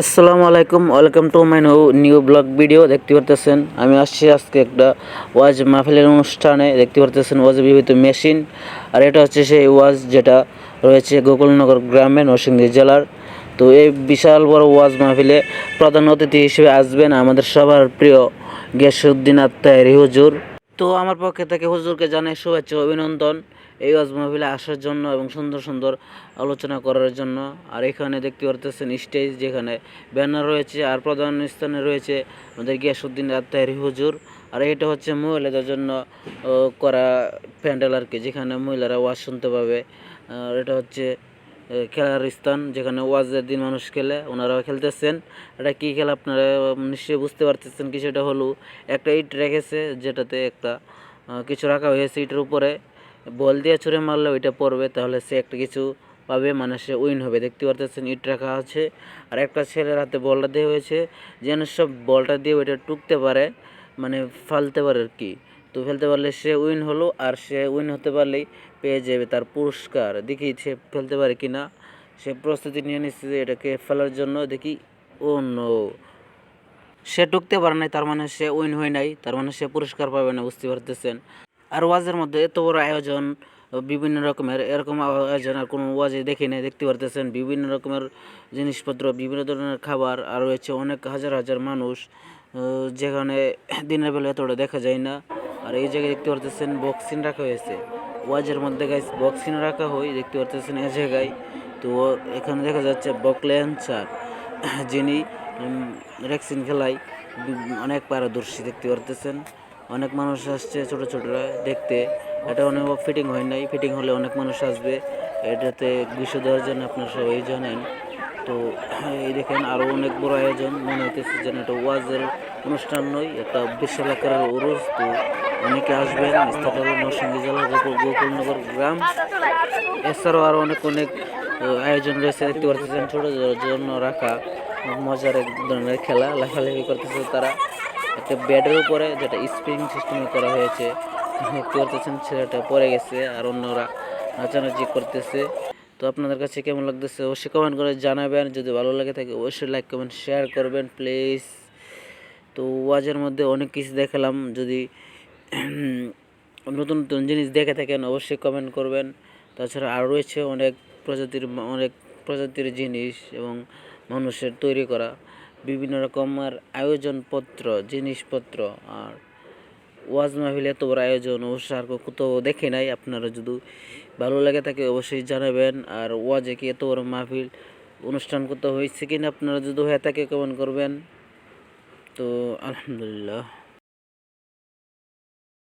আসসালামু আলাইকুম, welcome to my new new blog video, দেখতে পারতেছেন? আমি আসছি আজকে একটা ওয়াজ মাহফিলের অনুষ্ঠানে, দেখতে পারতেছেন ওয়াজ বিবিধ মেশিন। আর এটা হচ্ছে সেই ওয়াজ যেটা রয়েছে গোকুলনগর গ্রামে নরসিংদী জেলার। তো এই বিশাল বড় ওয়াজ মাহফিলে প্রধান অতিথি হিসেবে আসবেন আমাদের সবার প্রিয় গিয়াসুদ্দিন আত্মায় হুজুর। তো আমার পক্ষে থেকে হুজুরকে জানাই শুভেচ্ছা অভিনন্দন এই ওয়াজ মাহফিলে আসার জন্য এবং সুন্দর সুন্দর আলোচনা করার জন্য। আর এখানে দেখতে পারতেছেন স্টেজ যেখানে ব্যানার রয়েছে আর প্রধান স্থানে রয়েছে আমাদের গিয়াসুদ্দিন আত্মারি হুজুর। আর এটা হচ্ছে মহিলাদের জন্য করা প্যান্ডেল আর কি, যেখানে মহিলারা ওয়াজ শুনতে পাবে। আর এটা হচ্ছে খেলার স্থান যেখানে ওয়াজের দিন মানুষ খেলে, ওনারাও খেলতেছেন। এটা কী খেলা আপনারা নিশ্চয়ই বুঝতে পারতেছেন কি সেটা হলো, একটা ইট রেখেছে, যেটাতে একটা কিছু রাখা হয়েছে ইটের উপরে। বল দিয়ে ছুঁড়ে মারলে ওইটা পড়বে, তাহলে সে একটা কিছু পাবে মানে সে উইন হবে। দেখতে পারতেছেন ইট রাখা আছে। আর একটা ছেলের হাতে বলটা দেওয়া হয়েছে, যেন সব বলটা দিয়ে ওইটা টুকতে পারে মানে ফালতে পারে আর কি। তো ফেলতে পারলে সে উইন হলো, আর সে উইন হতে পারলেই পেয়ে যাবে তার পুরস্কার। দেখি সে ফেলতে পারে কি না সে প্রস্তুতি নিয়ে নিচ্ছে যে এটাকে ফেলার জন্য। দেখি, ও নো। সে ঢুকতে পারে নাই, তার মানে সে উইন হয় নাই। তার মানে সে পুরস্কার পাবে না, বুঝতে পারতেছেন। আর ওয়াজের মধ্যে এত বড় আয়োজন, বিভিন্ন রকমের, এরকম আয়োজন আর কোনো ওয়াজে দেখি নাই, দেখতে পারতেছেন। বিভিন্ন রকমের জিনিসপত্র, বিভিন্ন ধরনের খাবার আর রয়েছে অনেক হাজার হাজার মানুষ যেখানে দিনের বেলা এতটা দেখা যায় না। আর এই জায়গায় দেখতে পারতেছেন বক্সিং রাখা হয়েছে। ওয়াজের মধ্যে গাইস বক্সিং রাখা হয়, দেখতে পারতেছেন এই জায়গায়। তো এখানে দেখা যাচ্ছে বকলেন্সার যিনি রেক্সিন খেলায় অনেক পারদর্শী দেখতে পারতেছেন। অনেক মানুষ আসছে ছোট ছোটরা দেখতে। এটা অনেক ফিটিং হয় নাই ফিটিং হলে অনেক মানুষ আসবে। এটাতে বিশ্ব দেওয়ার জন্য আপনারা সবাই জানেন। তো, এই দেখেন আরও অনেক বড় আয়োজন। মনে হইতেছে যেন এটা ওয়াজের অনুষ্ঠান নয় একটা বিশাল আকারের উরুস তো অনেকে আসবেন নরসিংদী জেলার গোকুল গোকুলনগর গ্রাম। এছাড়াও আরও অনেক অনেক আয়োজন রয়েছে। দেখতে পারতেছেন ছোটদের জন্য রাখা মজার এক ধরনের খেলা। লাফালাফি করতেছে তারা। একটা ব্যাডের উপরে যেটা স্প্রিং সিস্টেমে করা হয়েছে। দেখতে পারতেছেন ছেলেটা পড়ে গেছে আর অন্যরা নাচানাচি করতেছে। তো আপনাদের কাছে কেমন লাগতেছে অবশ্যই কমেন্ট করে জানাবেন। যদি ভালো লাগে থাকে অবশ্যই লাইক কমেন্ট শেয়ার করবেন প্লিজ তো ওয়াজের মধ্যে অনেক কিছু দেখালাম। যদি নতুন নতুন জিনিস দেখে থাকেন, অবশ্যই কমেন্ট করবেন। তাছাড়া আরও রয়েছে অনেক প্রজাতির অনেক প্রজাতির জিনিস এবং মানুষের তৈরি করা। বিভিন্ন রকমের আয়োজনপত্র, জিনিসপত্র আর ওয়াজ মাহফিল এত বড় আয়োজন অবশ্যই আর কোথাও দেখে নাই, আপনারা যদি ভালো লাগে থাকে অবশ্যই জানাবেন। আর ওয়াজে কি এত বড় মাহফিল অনুষ্ঠান করতে হয়েছে কিনা আপনারা যদি হয়ে থাকে কমেন্ট করবেন। তো আলহামদুলিল্লাহ।